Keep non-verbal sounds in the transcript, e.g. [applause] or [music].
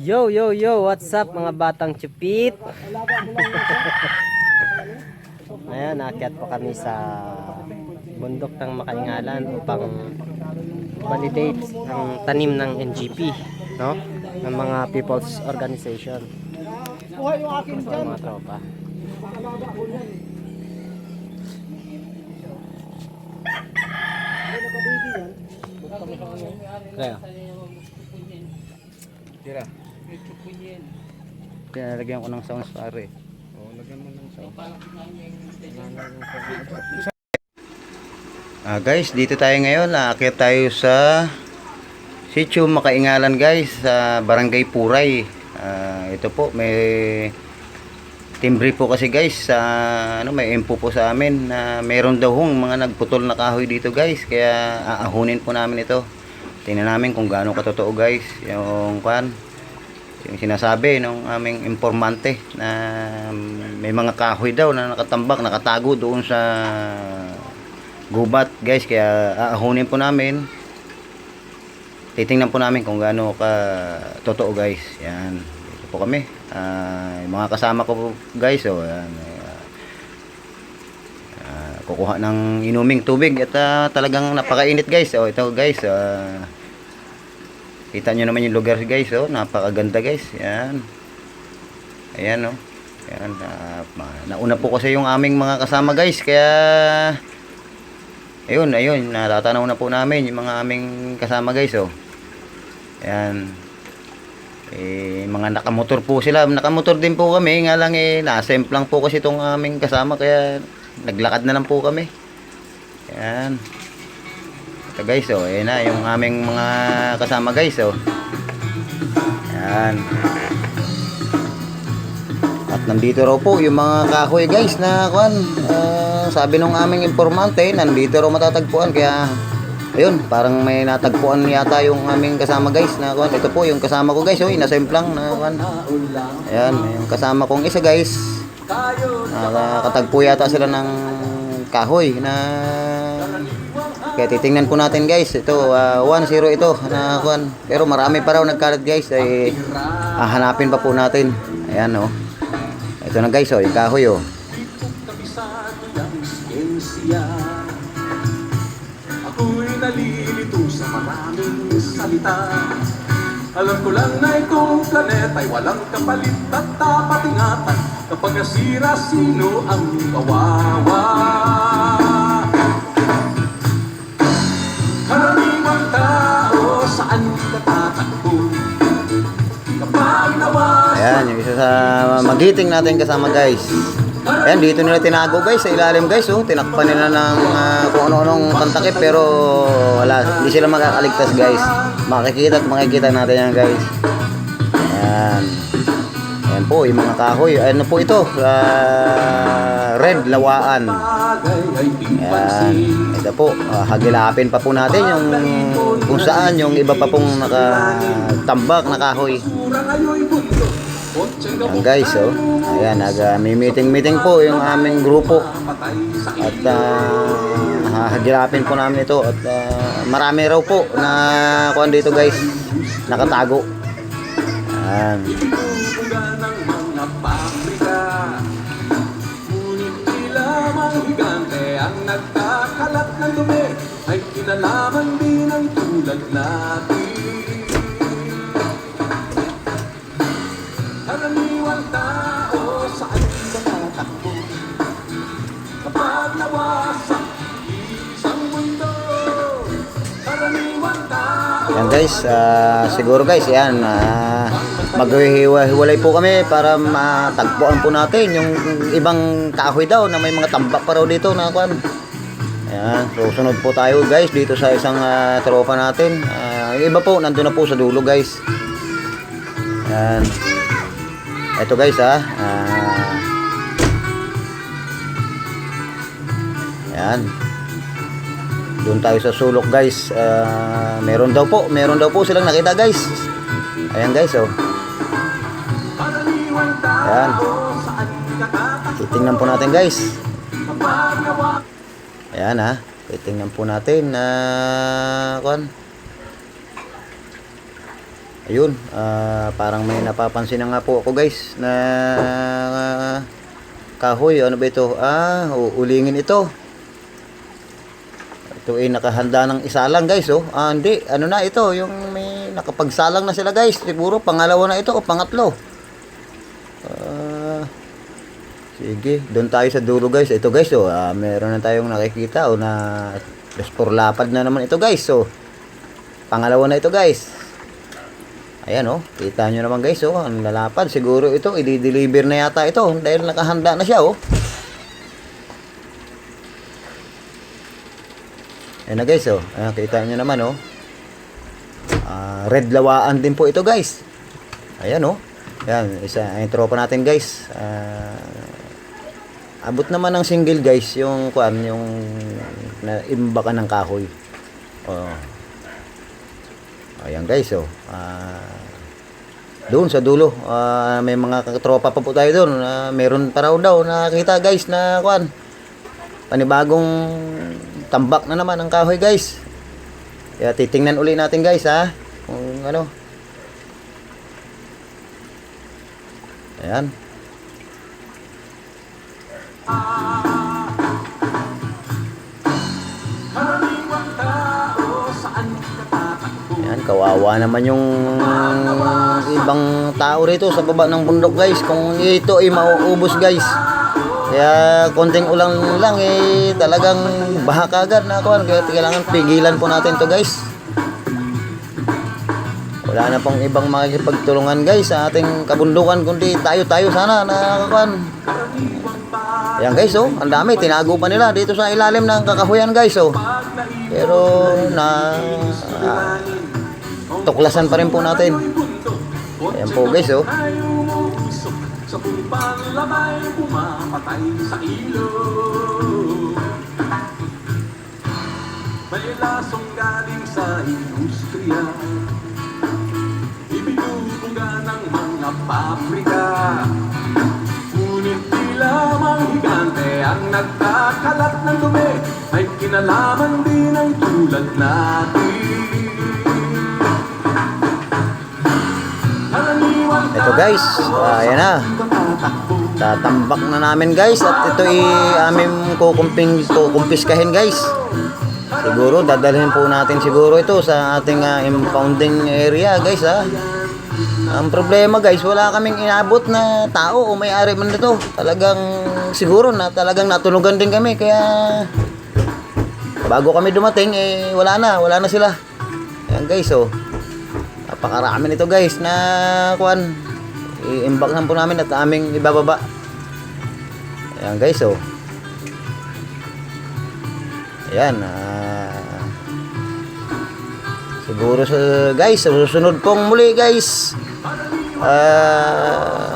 Yo, yo, yo, what's up mga batang chupit? [laughs] Ayan, naakyat po kami sa bundok ng Makaingalan upang validate ang tanim ng NGP, no? Ng mga people's organization. Buhay yung akin dyan. mga tropa. Alaga yan. Ano nakababy yan? Kaya, Tira. Pinalagyan ko ng sounds pare. Oo, lagyan mo ng sounds. Ah guys, dito tayo ngayon. Aakyat tayo sa Sitio Makaingalan guys sa Barangay Puray. Ah, ito po may timbre po kasi guys sa ano may info po sa amin na meron daw hong mga nagputol na kahoy dito guys kaya aahunin po namin ito. Tingnan namin kung gaano katotoo guys yung kwan. Yung sinasabi ng aming informante na may mga kahoy daw na nakatambak, nakatago doon sa gubat guys. Kaya aahunin po namin. Titingnan po namin kung gaano ka totoo guys. Yan. Dito po kami. Ah, yung mga kasama ko guys oh yan. Ah, kukuha ng inuming tubig at ah, talagang napakainit guys. Oh ito guys ah, kita nyo naman yung lugar guys oh. Napakaganda guys. Yan. Ayan oh. Yan ah, ma- nauna po kasi yung aming mga kasama guys. Kaya ayun ayun. Natatanaw na po namin yung mga aming kasama guys oh. Yan. Eh mga nakamotor po sila. Nakamotor din po kami. Nga lang eh nasemp lang po kasi itong aming kasama. Kaya naglakad na lang po kami. Yan ito guys oh. Ayan na yung aming mga kasama guys oh. Yan at nandito raw po yung mga kahoy guys na kwan. Ah, sabi nung aming informante nandito raw matatagpuan. Kaya ayun parang may natagpuan yata yung aming kasama guys na kwan. Ito po yung kasama ko guys oh inasemplang na kwan. Ayan yung kasama kong isa guys. Nakatagpo yata sila ng kahoy na kaya titingnan po natin guys. Ito 1-0 ito na kwan. Pero marami pa raw nagkalat guys. Ay hahanapin pa po natin. Ayan oh. Ito na guys oh yung kahoy oh. Ako'y nalilito sa maraming salita. Alam ko lang na itong planeta'y walang kapalit at dapat ingatan Kapag nasira, sino ang kawawa? Ayan, yung isa sa magiting natin kasama guys. Ayan, dito nila tinago guys sa ilalim guys. Oh. Tinakpan nila ng ah, kung ano-anong pantakip pero wala. Hindi sila makakaligtas guys. Makikita at makikita natin yan guys. Ayan. Yung mga kahoy. Ano po ito? Ah, red lawaan. pansin Ito po, ah, hagilapin pa po natin yung kung saan yung iba pa pong nakatambak na kahoy. Ayan guys, oh. Ayan, nag uh, may meeting-meeting po yung aming grupo. At uh, hahagilapin po namin ito. At ah, marami raw po na kuhan dito guys. Nakatago. Ayan. Higante Ayan guys, ah, siguro guys, yan. Uh, maghihiwa-hiwalay po kami para matagpuan po natin yung ibang kahoy daw na may mga tambak pa raw dito na kuhan. Ayan, so sunod po tayo guys dito sa isang ah, tropa natin. Yung iba po, nandun na po sa dulo guys. Ayan. Ito guys ha. Ah, ayan. Doon tayo sa sulok guys. Ah, meron daw po, meron daw po silang nakita guys. Ayan guys oh. Ayan. Titingnan po natin guys. Ayan ha. Titingnan po natin na kuan. ayun, ah, parang may napapansin na nga po ako guys na ah, kahoy, ano ba ito? Ah, uulingin ito. Ito ay nakahanda ng isa lang guys oh. Ah, hindi, ano na ito, yung may nakapagsalang na sila guys. Siguro pangalawa na ito o pangatlo. Ah, sige, doon tayo sa dulo guys. Ito guys oh, ah, meron na tayong nakikita oh na lapad na naman ito guys. So, pangalawa na ito guys. Ayan oh, kita nyo naman guys oh, ang lalapad. Siguro ito, i-deliver na yata ito dahil nakahanda na siya oh. Ayan na guys oh, ayan, kita nyo naman oh. Ah, red lawaan din po ito guys. Ayan oh. Ayan, isa, yung tropa natin guys. Ah, abot naman ng single guys yung kuan yung na imbakan ng kahoy. Oh. Ayan guys oh. Ah, doon sa dulo, ah, may mga katropa pa po tayo doon. Ah, meron pa raw daw nakita guys na kuan. Panibagong tambak na naman ang kahoy guys. Kaya titingnan uli natin guys ha. Kung ano. Ayan. Ayan, kawawa naman yung ibang tao rito sa baba ng bundok guys. Kung ito ay mauubos guys. Kaya konting ulang lang eh talagang baha kagad na kuan kaya kailangan pigilan po natin to guys. Wala na pong ibang makikipagtulungan guys sa ating kabundukan kundi tayo-tayo sana na kuan. Ayan guys oh, ang dami tinago pa nila dito sa ilalim ng kakahuyan guys oh. Pero na ah, tuklasan pa rin po natin. Ayan po guys oh. Sa pumpang lamay, pumapatay sa ilog May lasong galing sa industriya. Ibinubuga ng mga pabrika Ngunit di lamang higante ang nagkakalat ng dumi. Ay kinalaman din ang tulad natin Ito guys, ah, ayan na. Tatambak na namin guys at ito ay aming kukumping kukumpiskahin guys. Siguro dadalhin po natin siguro ito sa ating ah, impounding area guys ha. Ang problema guys, wala kaming inabot na tao o may-ari man nito. Talagang siguro na talagang natunugan din kami kaya bago kami dumating eh wala na, wala na sila. Ayan guys oh. Napakarami nito guys na kuan. I-imbak po namin at aming ibababa. Ayan guys oh. Ayan. ah, siguro sa guys, susunod pong muli guys. Ah